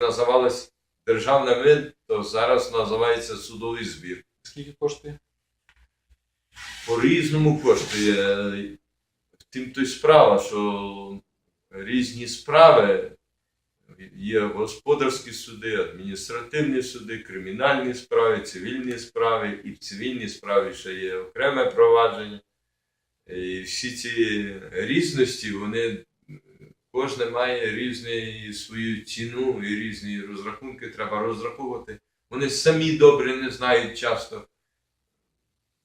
називалось державне мит, то зараз називається судовий збір. Скільки коштує? По-різному коштує. Втім, то й справа, що різні справи. Є господарські суди, адміністративні суди, кримінальні справи, цивільні справи, і в цивільній справі ще є окреме провадження. І всі ці різності, вони кожне має різну свою ціну і різні розрахунки треба розраховувати. Вони самі добре не знають часто,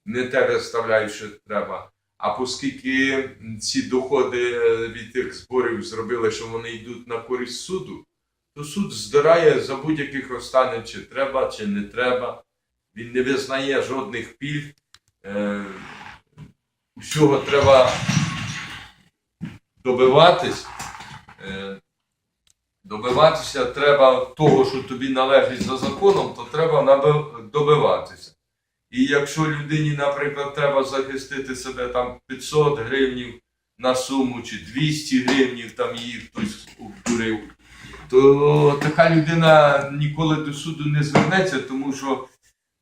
не те виставляють, що треба. А оскільки ці доходи від тих зборів зробили, що вони йдуть на користь суду, то суд здирає за будь-яких останніх, чи треба, чи не треба. Він не визнає жодних пільг. Е, Всього треба добиватись. Е, Добиватися треба того, що тобі належить за законом, то треба добиватися. І якщо людині, наприклад, треба захистити себе там 500 гривнів на суму чи 200 гривнів, там її хтось обдурив, то така людина ніколи до суду не звернеться, тому що,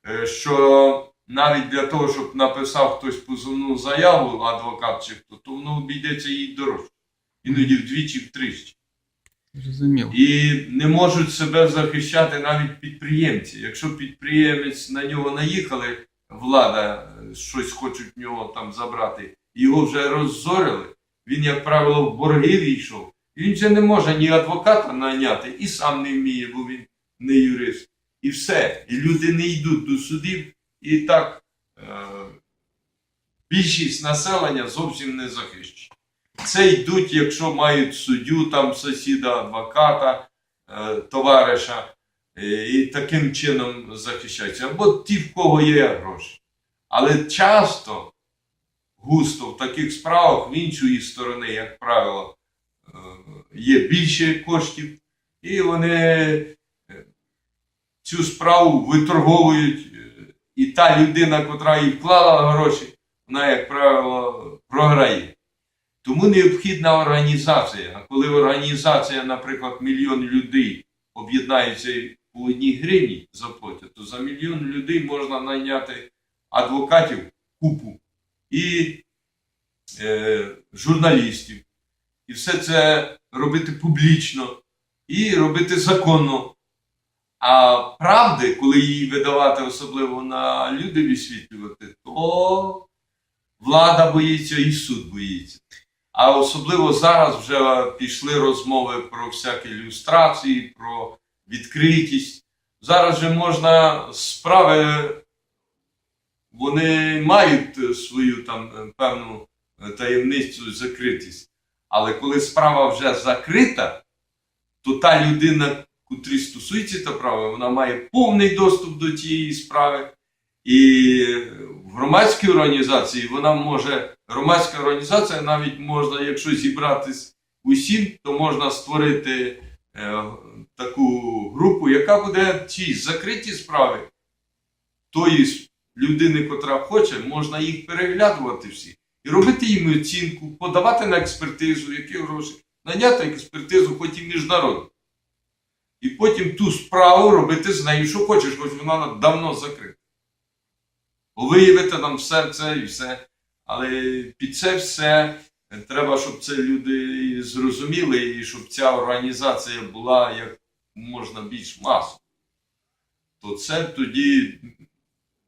е, що навіть для того, щоб написав хтось позовну заяву, адвокат чи хто, то воно обійдеться їй дорожче. Іноді вдвічі, втричі. Зрозуміло. І не можуть себе захищати навіть підприємці. Якщо підприємець на нього наїхали, влада е, щось хочуть в нього там забрати, його вже роззорили, він, як правило, в борги війшов. І він вже не може ні адвоката найняти, і сам не вміє, бо він не юрист. І все. І люди не йдуть до судів, і так е- більшість населення зовсім не захищена. Це йдуть, якщо мають суддю, там сусіда, адвоката, е, товариша, е, і таким чином захищаються. Або ті, в кого є гроші. Але часто, густо в таких справах в іншої сторони, як правило, е, є більше коштів, і вони цю справу виторговують. І та людина, котра їй вклала гроші, вона, як правило, програє. Тому необхідна організація. А коли організація, наприклад, мільйон людей об'єднається по одній гривні заплатять, то за мільйон людей можна найняти адвокатів купу і е, журналістів. І все це робити публічно і робити законно. А правди, коли її видавати, особливо на люди висвітлювати, то влада боїться і суд боїться. А особливо зараз вже пішли розмови про всякі ілюстрації, про відкритість. Зараз же можна справи, вони мають свою там е, певну таємницю, закритість. Але коли справа вже закрита, то та людина, котрій стосується та права, вона має повний доступ до тієї справи. І в громадській організації вона може, громадська організація навіть можна, якщо зібратись усім, то можна створити е, таку групу, яка буде ті закриті справи тої людини, котра хоче, можна їх переглядувати всі. І робити їм оцінку, подавати на експертизу, які гроші, наняти експертизу, потім міжнародну. І потім ту справу робити з нею, що хочеш, хоч вона давно закрита виявити нам все це і все. Але під це все треба, щоб це люди зрозуміли, і щоб ця організація була як можна більш масово. То це тоді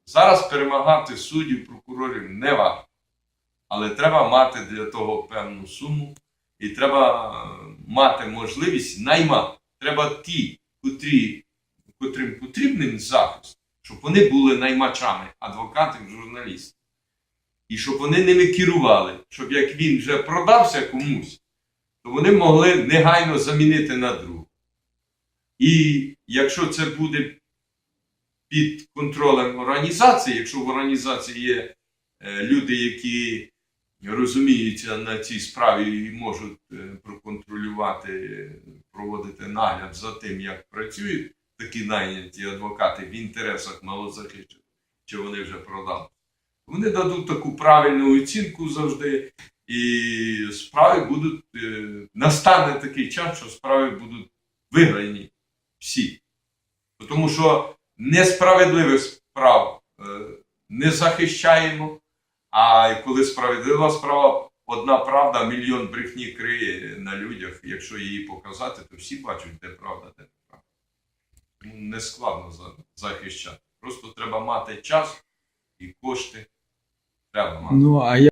зараз перемагати суддів, прокурорів не важко. Але треба мати для того певну суму, і треба мати можливість наймати. Треба ті, котрі, котрим потрібен захист, щоб вони були наймачами, адвокатів, журналістів. І щоб вони ними керували, щоб як він вже продався комусь, то вони могли негайно замінити на другу. І якщо це буде під контролем організації, якщо в організації є е, люди, які розуміються на цій справі і можуть е, проконтролювати, проводити нагляд за тим, як працюють такі найняті адвокати в інтересах малозахищених, чи вони вже продали. Вони дадуть таку правильну оцінку завжди, і справи будуть, е, настане такий час, що справи будуть виграні Всі. Тому що несправедливих справ е, не захищаємо, а коли справедлива справа, одна правда, мільйон брехні криє на людях. Якщо її показати, то всі бачать, де правда, де не складно за- захищати. Просто треба мати час і кошти. Треба мати. Ну, а я